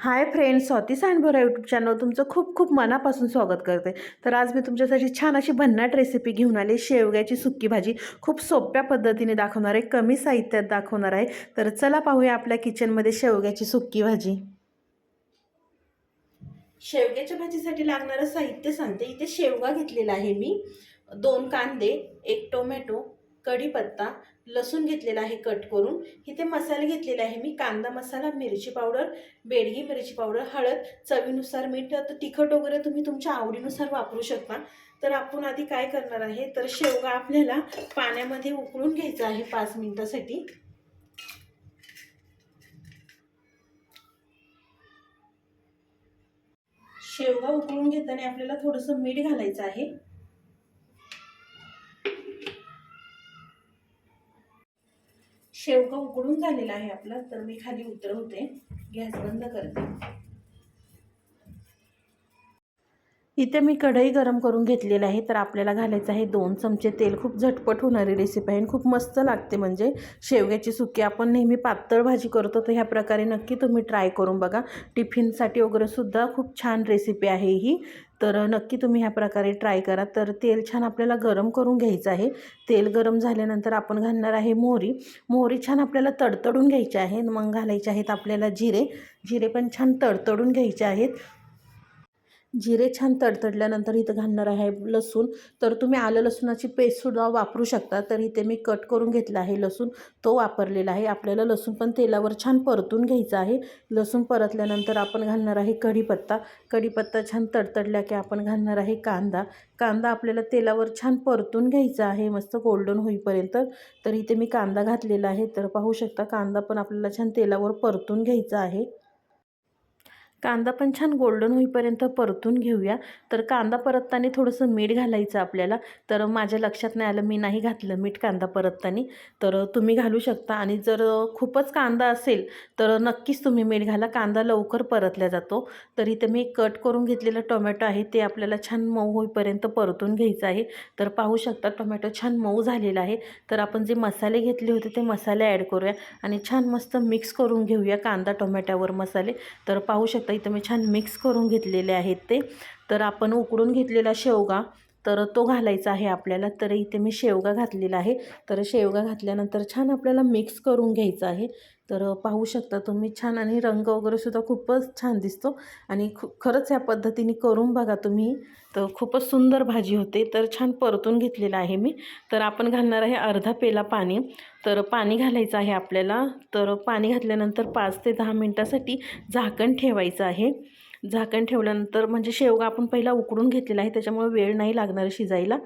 Hi friends Swati Sandbhora YouTube channel तुमचं खूप खूप मनापासून स्वागत करते. तर आज मी तुमच्यासाठी छान अशी भन्नाट रेसिपी घेऊन आली. शेवग्याची सुक्की भाजी खूप सोप्या पद्धतीने दाखवणार आहे. कमी साहित्यात दाखवणार आहे. तर चला पाहूया आपल्या किचनमध्ये शेवग्याची सुक्की भाजी. शेवग्याच्या भाजीसाठी लागणारं साहित्य सांगते. इथे शेवगा घेतलेला आहे मी. दोन कांदे एक टोमॅटो कढीपत्ता लसूण घेतलेला आहे कट करून. इथे मसाले घेतलेले आहे मी कांदा मसाला मिरची पावडर बेडगी मिरची पावडर हळद चवीनुसार मीठ तर तिखट वगैरे तुम्ही तुमच्या आवडीनुसार वापरू शकता. तर आपण आधी काय करणार आहे तर शेवगा आपल्याला पाण्यामध्ये उकळून घ्यायचा आहे पाच मिनटासाठी. शेवगा उकळून घेताना आपल्याला थोडंसं मीठ घालायचं आहे. शेवका उकडून झालेला आहे आपला तर मी खाली उतरवते. गॅस बंद करते. इथे मी कढई गरम करून घेतलेली आहे तर आपल्याला घालायचं आहे दोन चमचे तेल. खूप झटपट होणारी रेसिपी आहे आणि खूप मस्त लागते. म्हणजे शेवग्याची सुकी आपण नेहमी पातळ भाजी करतो तर ह्या प्रकारे नक्की तुम्ही ट्राय करून बघा. टिफिनसाठी वगैरे सुद्धा खूप छान रेसिपी आहे ही. तर नक्की तुम्ही ह्या प्रकारे ट्राय करा. तर तेल छान आपल्याला गरम करून घ्यायचं आहे. तेल गरम झाल्यानंतर आपण घालणार आहे मोहरी. मोहरी छान आपल्याला तडतडून घ्यायची आहे. मग घालायचे आहेत आपल्याला जिरे. जिरे पण छान तडतडून घ्यायचे आहेत. जिरे छान तडतडल्यानंतर इथं घालणार आहे लसूण. तर तुम्ही आलं लसूणाची पेस्टसुद्धा वापरू शकता. तर इथे मी कट करून घेतला आहे लसूण. तो वापरलेला आहे. आपल्याला लसूण पण तेलावर छान परतून घ्यायचा आहे. लसूण परतल्यानंतर आपण घालणार आहे कढीपत्ता. कढीपत्ता छान तडतडल्या की आपण घालणार आहे कांदा. कांदा आपल्याला तेलावर छान परतून घ्यायचा आहे. मस्त गोल्डन होईपर्यंत. तर इथे मी कांदा घातलेला आहे. तर पाहू शकता कांदा पण आपल्याला छान तेलावर परतून घ्यायचा आहे. कांदा पण छान गोल्डन होईपर्यंत परतून घेऊया. तर कांदा परतताना थोडंसं मीठ घालायचं आपल्याला. तर माझ्या लक्षात नाही आलं मी नाही घातलं मीठ कांदा परतताना. तर तुम्ही घालू शकता आणि जर खूपच कांदा असेल तर नक्कीच तुम्ही मीठ घाला. कांदा लवकर परतला जातो. तर इथे मी कट करून घेतलेलं टोमॅटो आहे ते आपल्याला छान मऊ होईपर्यंत परतून घ्यायचं आहे. तर पाहू शकता टोमॅटो छान मऊ झालेला आहे. तर आपण जे मसाले घेतले होते ते मसाले ॲड करूया आणि छान मस्त मिक्स करून घेऊया कांदा टोमॅटोवर मसाले. तर पाहू शकता शकता इथं मी छान मिक्स करून घेतलेले आहेत ते. तर आपण उकडून घेतलेला शेवगा तर तो घालायचा आहे आपल्याला. तर इथे मी शेवगा घातलेला आहे. तर शेवगा घातल्यानंतर छान आपल्याला मिक्स करून घ्यायचं आहे. तर पाहू शकता तुम्ही छान आणि रंग वगैरेसुद्धा खूपच छान दिसतो. आणि खू खरंच ह्या पद्धतीने करून बघा तुम्ही. तर खूपच सुंदर भाजी होते. तर छान परतून घेतलेलं आहे मी. तर आपण घालणार आहे अर्धा पेला पाणी. तर पाणी घालायचं आहे आपल्याला. तर पाणी घातल्यानंतर पाच ते दहा मिनटासाठी झाकण ठेवायचं आहे. झाकण ठेवल्यानंतर म्हणजे शेवगा आपण पहिला उकडून घेतलेला आहे त्याच्यामुळे वेळ नाही लागणार शिजायला.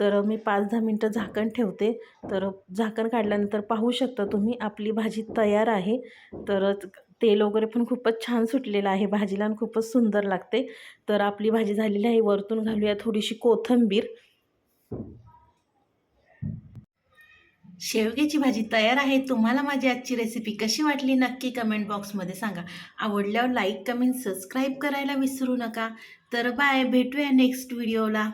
तर मी पाच दहा मिनटं झाकण ठेवते. तर झाकण काढल्यानंतर पाहू शकता तुम्ही आपली भाजी तयार आहे. तर तेल वगैरे पण खूपच छान सुटलेलं आहे भाजीला आणि खूपच सुंदर लागते. तर आपली भाजी झालेली आहे वरतून घालूया थोडीशी कोथिंबीर. शेवग्याची भाजी तयार आहे. तुम्हाला माझी आजची रेसिपी कशी वाटली नक्की कमेंट बॉक्समध्ये सांगा. आवडल्यावर लाईक कमेंट सबस्क्राईब करायला विसरू नका. तर बाय भेटूया नेक्स्ट व्हिडिओला